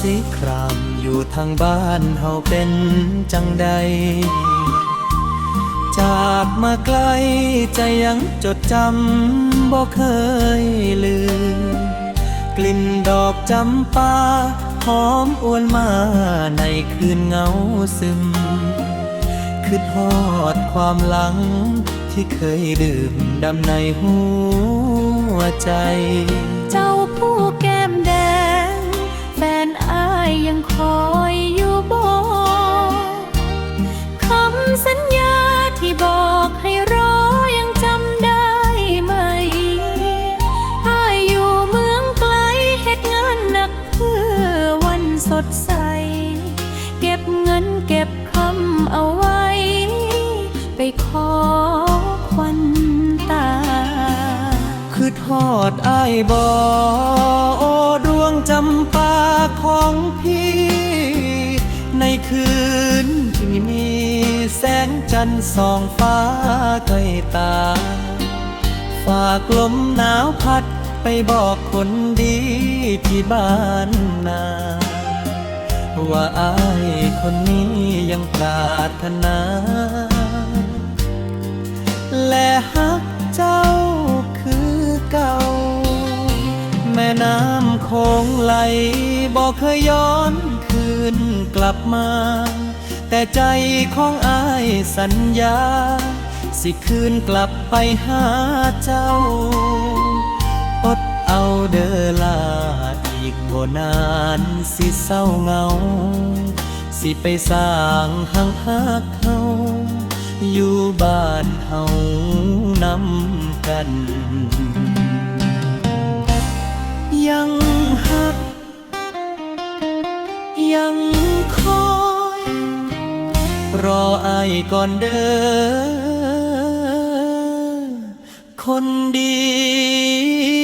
สีครามอยู่ทางบ้านเฮาเป็นจังใด จากมาไกลใจยังจดจำบ่เคยลืม กลิ่นดอกจำปาหอมอวนมาในคืนเงาซึมคือทอดความหลังที่เคยดื่มดำในหัวใจ เจ้าผู้แก้ำสัญญาที่บอกให้รอยังจำได้ไหมอายอยู่เมืองไกลเหตุงานหนักเพื่อวันสดใส เก็บเงินเก็บคำเอาไว้ ไปขอควันตา คือทอดอ้ายบอโงจันทร์ส่องฟ้าใกล้ตา ฝากลมหนาวพัดไปบอกคนดีที่บ้านนา ว่าอายคนนี้ยังปรารถนา และฮักเจ้าคือเก่า แม่น้ำคงไหลบอกเคยย้อนคืนกลับมา ใจของอายสัญญา สิคืนกลับไปหาเจ้า อดเอาเดอลาอีกบ่นานสิเศร้าเหงา สิไปสร้างหังฮักเฮาอยู่บ้านเฮานำกัน รอไอายก่อนเด้อคนดี